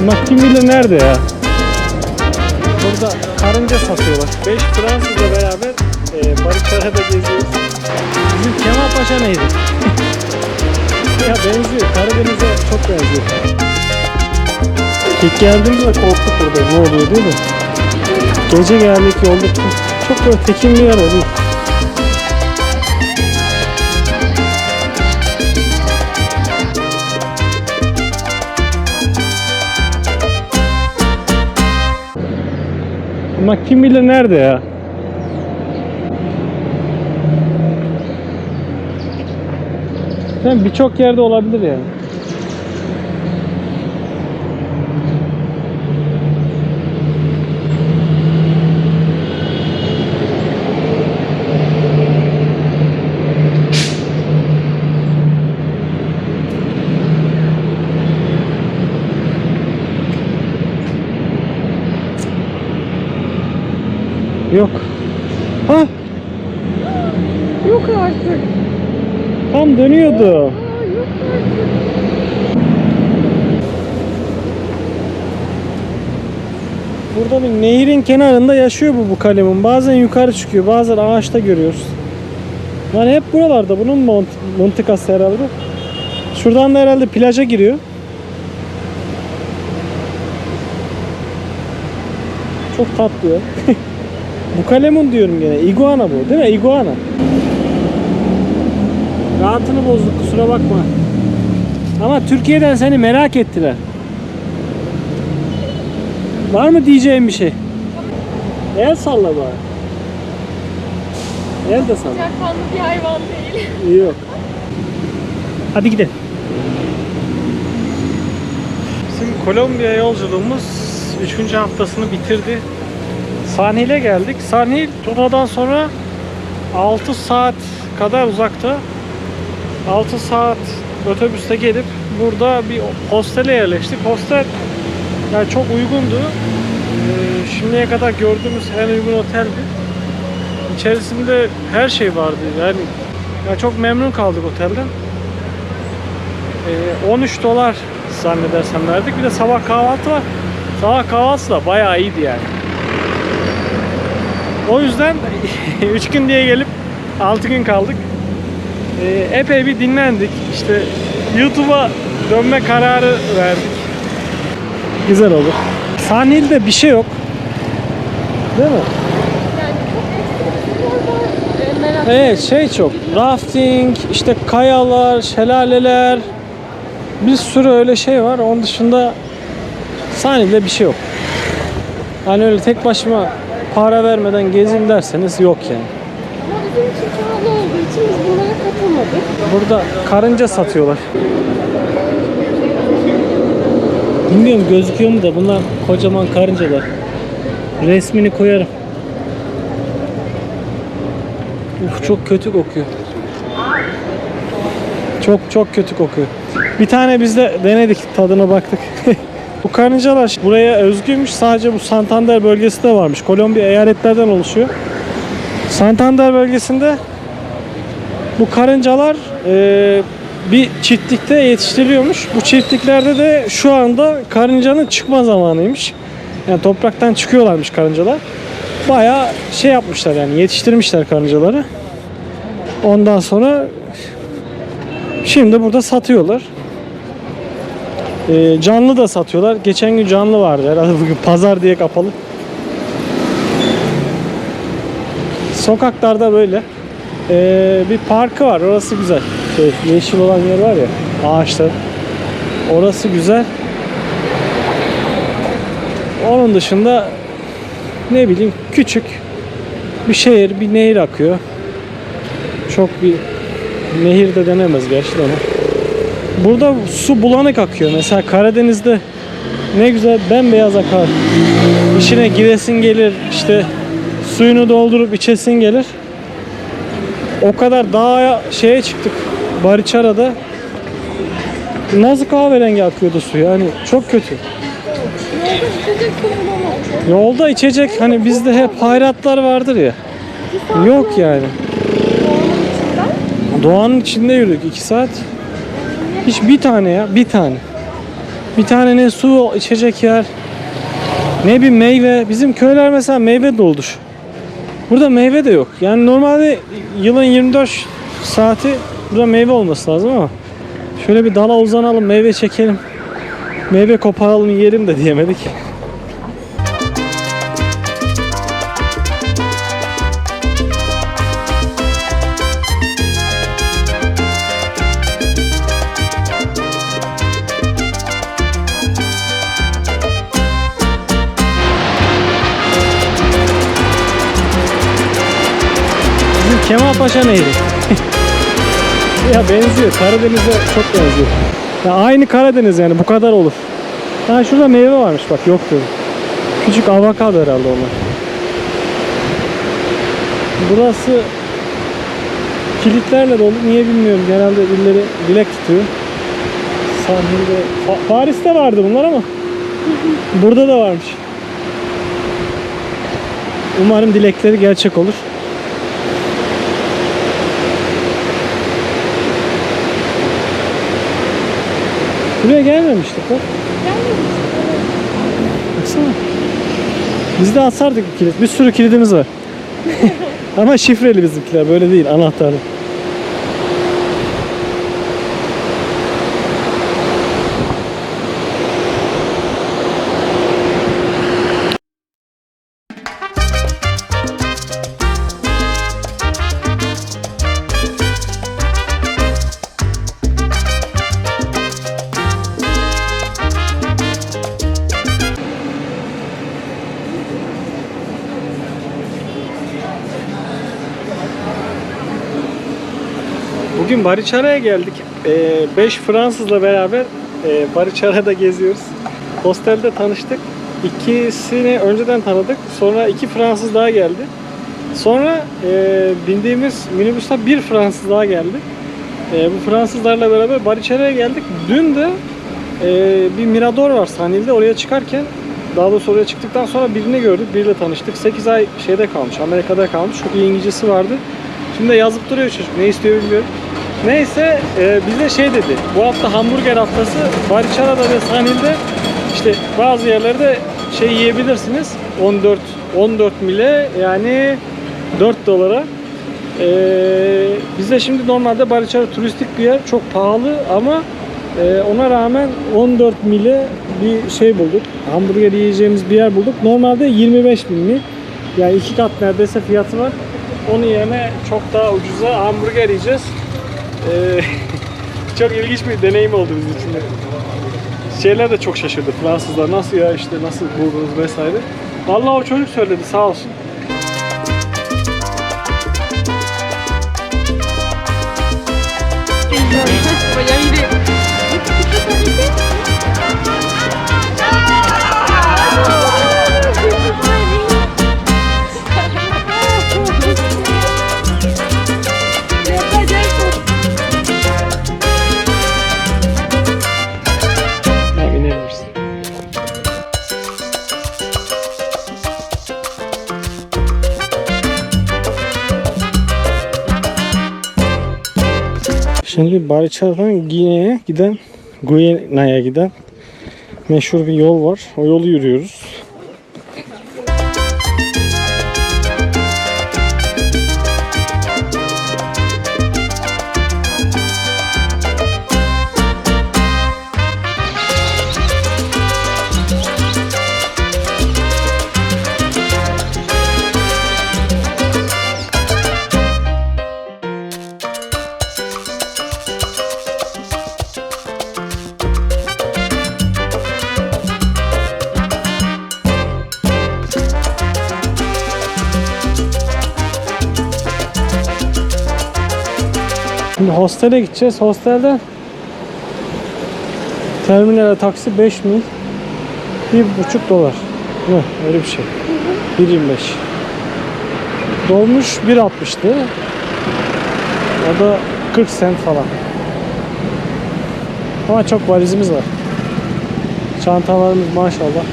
Bilir nerede ya? Burada karınca satıyorlar. 5 Fransızla beraber e, Barışlar'a da geziyoruz. Bizim Kemal Paşa neydi? ya benziyor. Karadeniz'e çok benziyor. İlk geldiğimizde korktuk burada ne oluyor değil mi? Gece geldik yolda çok, çok böyle tekin bir yer oluyor. Ama kim bilir nerede ya? Birçok yerde olabilir yani. Yok. Ha Yok artık. tam dönüyordu. Aa, yok artık. Burada bir nehirin kenarında yaşıyor bu bu kalemun. Bazen yukarı çıkıyor, bazen ağaçta görüyoruz. Yani hep buralarda. Bunun mont- mıntıkası herhalde. Şuradan da herhalde plaja giriyor. Çok tatlı ya. bu kalemun diyorum gene. Iguana bu değil mi? Iguana. Rahatını bozduk kusura bakma. Ama Türkiye'den seni merak ettiler. Var mı diyeceğim bir şey? El salla bari. El de salla. Sıcakkanlı bir hayvan değil. Yok. Hadi gidelim. Bizim Kolombiya yolculuğumuz 3. haftasını bitirdi. Sahil'e geldik. Sahil Tuna'dan sonra 6 saat kadar uzakta. 6 saat otobüste gelip burada bir hostele yerleştik. Hostel yani çok uygundu. Ee, şimdiye kadar gördüğümüz en uygun oteldi. İçerisinde her şey vardı. Yani ya çok memnun kaldık otelden. Ee, 13 dolar zannedersem verdik. Bir de sabah kahvaltı var. Sabah kahvaltısı da bayağı iyiydi yani. O yüzden 3 gün diye gelip 6 gün kaldık. Ee, epey bir dinlendik. İşte YouTube'a dönme kararı verdik. Güzel olur. Sahilde bir şey yok. Değil mi? Yani. Ee, Evet şey çok. Rafting, işte kayalar, şelaleler. Bir sürü öyle şey var. Onun dışında sahilde bir şey yok. Hani öyle tek başıma para vermeden gezin derseniz yok yani. Ama bizim için pahalı olduğu için biz bunlara katılmadık. Burada karınca satıyorlar. Bilmiyorum gözüküyor mu da bunlar kocaman karıncalar. Resmini koyarım. Uf çok kötü kokuyor. Çok çok kötü kokuyor. Bir tane biz de denedik tadına baktık. bu karıncalar buraya özgüymüş. Sadece bu Santander bölgesinde varmış. Kolombiya eyaletlerden oluşuyor. Santander bölgesinde bu karıncalar e, bir çiftlikte yetiştiriliyormuş. Bu çiftliklerde de şu anda karıncanın çıkma zamanıymış. Yani topraktan çıkıyorlarmış karıncalar. Bayağı şey yapmışlar yani yetiştirmişler karıncaları. Ondan sonra şimdi burada satıyorlar. E, canlı da satıyorlar. Geçen gün canlı vardı herhalde bugün pazar diye kapalı. Sokaklarda böyle. Ee, bir parkı var. Orası güzel. Şey, yeşil olan yer var ya. Ağaçlar. Orası güzel. Onun dışında ne bileyim küçük bir şehir, bir nehir akıyor. Çok bir nehir de denemez gerçi ama. Burada su bulanık akıyor. Mesela Karadeniz'de ne güzel bembeyaz akar. İçine giresin gelir. işte suyunu doldurup içesin gelir. O kadar dağa şeye çıktık. Bariçara'da. Nasıl kahverengi akıyordu su yani çok kötü. Yolda içecek hani bizde hep hayratlar vardır ya. Yok yani. Doğanın içinde yürüdük 2 saat. Hiç bir tane ya bir tane. Bir tane ne su içecek yer. Ne bir meyve. Bizim köyler mesela meyve doludur. Burada meyve de yok. Yani normalde yılın 24 saati burada meyve olması lazım ama şöyle bir dala uzanalım, meyve çekelim. Meyve koparalım, yiyelim de diyemedik. Bizim Kemalpaşa Nehri. ya benziyor. Karadeniz'e çok benziyor. Ya aynı Karadeniz yani bu kadar olur. Ha şurada meyve varmış bak yok diyorum. Küçük avokado herhalde onlar. Burası kilitlerle dolu. Niye bilmiyorum. Genelde birileri dilek tutuyor. Sahilde. Pa- Paris'te vardı bunlar ama. Burada da varmış. Umarım dilekleri gerçek olur. Buraya gelmemiştik bak. Baksana. Biz de asardık kilit. Bir sürü kilidimiz var. Ama şifreli bizimkiler böyle değil anahtarlı. Bugün Bariçara'ya geldik. 5 Fransızla beraber e, Bariçara'da geziyoruz. Hostelde tanıştık. İkisini önceden tanıdık. Sonra iki Fransız daha geldi. Sonra e, bindiğimiz minibüste bir Fransız daha geldi. E, bu Fransızlarla beraber Bariçara'ya geldik. Dün de e, bir mirador var sahilde. Oraya çıkarken daha doğrusu oraya çıktıktan sonra birini gördük. Biriyle tanıştık. 8 ay şeyde kalmış. Amerika'da kalmış. Çok iyi İngilizcesi vardı. Şimdi yazıp duruyor çocuk. Ne istiyor bilmiyorum. Neyse e, bize şey dedi. Bu hafta hamburger haftası Bariçara'da ve sahilde işte bazı yerlerde şey yiyebilirsiniz. 14 14 mile yani 4 dolara. Ee, biz de şimdi normalde Bariçara turistik bir yer. Çok pahalı ama e, ona rağmen 14 mile bir şey bulduk. Hamburger yiyeceğimiz bir yer bulduk. Normalde 25 bin mi? Yani iki kat neredeyse fiyatı var. Onun yerine çok daha ucuza hamburger yiyeceğiz. Ee, çok ilginç bir deneyim oldu bizim için. Şeyler de çok şaşırdı Fransızlar. Nasıl ya işte nasıl buldunuz vesaire. Vallahi o çocuk söyledi sağ olsun. Şimdi Bariçar'dan Gine'ye giden, Guyena'ya giden meşhur bir yol var. O yolu yürüyoruz. Hostele gideceğiz. Hostelden terminale taksi 5 mil. 1,5 dolar. Ne? Öyle bir şey. 1.25. Dolmuş 1.60'tı. O da 40 sent falan. Ama çok valizimiz var. Çantalarımız maşallah.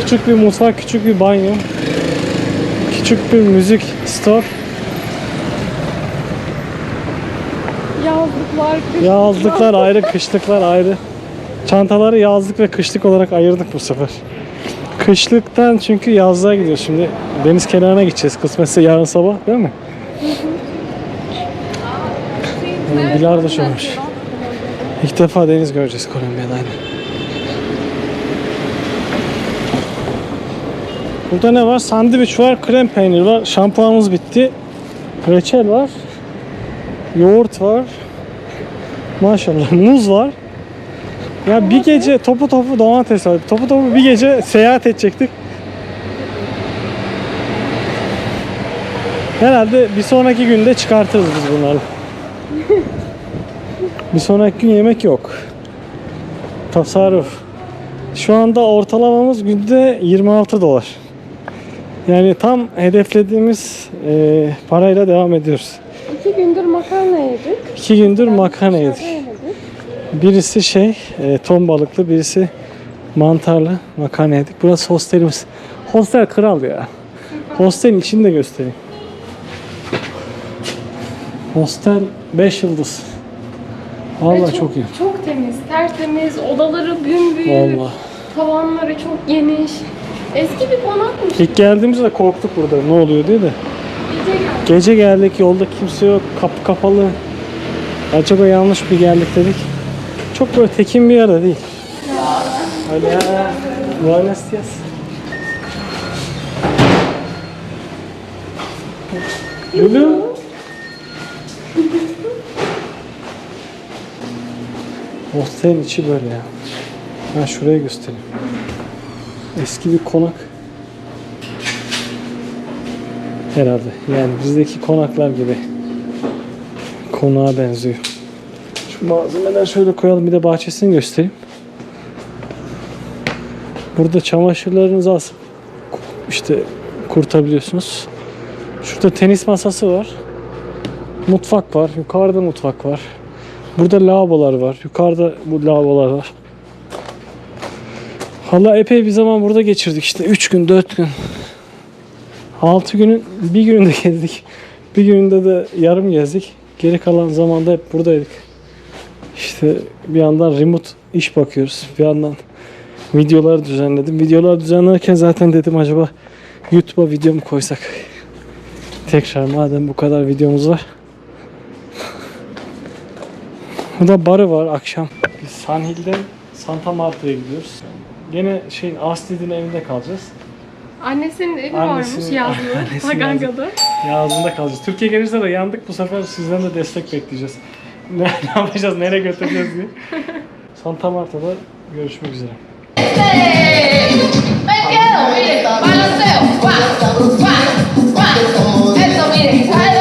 Küçük bir mutfak, küçük bir banyo. Küçük bir müzik store. Yazlıklar, kışlıklar. Yazlıklar ayrı, kışlıklar ayrı. Çantaları yazlık ve kışlık olarak ayırdık bu sefer. Kışlıktan çünkü yazlığa gidiyoruz şimdi. Deniz kenarına gideceğiz. Kısmetse yarın sabah değil mi? Hmm, Bilardo olmuş. İlk defa deniz göreceğiz Kolombiya'da. aynen. Burada ne var? Sandviç var, krem peynir var, şampuanımız bitti. Reçel var. Yoğurt var. Maşallah muz var. Ya bir gece topu topu domates var. Topu topu bir gece seyahat edecektik. Herhalde bir sonraki günde çıkartırız biz bunları. bir sonraki gün yemek yok. Tasarruf. Şu anda ortalamamız günde 26 dolar. Yani tam hedeflediğimiz e, parayla devam ediyoruz. İki gündür makarna yedik. İki gündür makarna yedik. Dışarıda yedik. Birisi şey e, ton balıklı, birisi mantarlı makarna yedik. Burası hostelimiz. Hostel kral ya. Hostelin içini de göstereyim. Hostel 5 yıldız. Vallahi çok, iyi. Çok temiz, tertemiz, odaları büyük, Vallahi. tavanları çok geniş. Eski bir konakmış. İlk geldiğimizde korktuk burada ne oluyor diye de. Gece geldik. Yolda kimse yok kapı kapalı. Acaba yanlış bir geldik dedik. Çok böyle tekin bir yerde değil. Hola. Buenos días. Lulu. Hostelin içi böyle ya. Ben şuraya göstereyim. Eski bir konak. Herhalde. Yani bizdeki konaklar gibi. Konağa benziyor. Şu malzemeler şöyle koyalım bir de bahçesini göstereyim. Burada çamaşırlarınızı asıp işte kurtabiliyorsunuz. Şurada tenis masası var. Mutfak var. Yukarıda mutfak var. Burada lavabolar var. Yukarıda bu lavabolar var. Valla epey bir zaman burada geçirdik işte. 3 gün 4 gün. 6 günün bir gününde gezdik. Bir gününde de yarım gezdik. Geri kalan zamanda hep buradaydık. İşte bir yandan remote iş bakıyoruz. Bir yandan videolar düzenledim. Videolar düzenlerken zaten dedim acaba YouTube'a video mu koysak? Tekrar madem bu kadar videomuz var. Burada barı var akşam. Biz Sanhil'den Santa Marta'ya gidiyoruz. Gene şeyin Astrid'in evinde kalacağız. Annesinin evi Annesinin- varmış yazlı. Annesinin Taganga'da. Yazında kalacağız. Türkiye gelirse de yandık bu sefer sizden de destek bekleyeceğiz. Ne, ne yapacağız, nereye götüreceğiz diye. Santa Marta'da görüşmek üzere. Me quedo, mire, balanceo, guau, guau, guau. Eso, mire, ¿sabe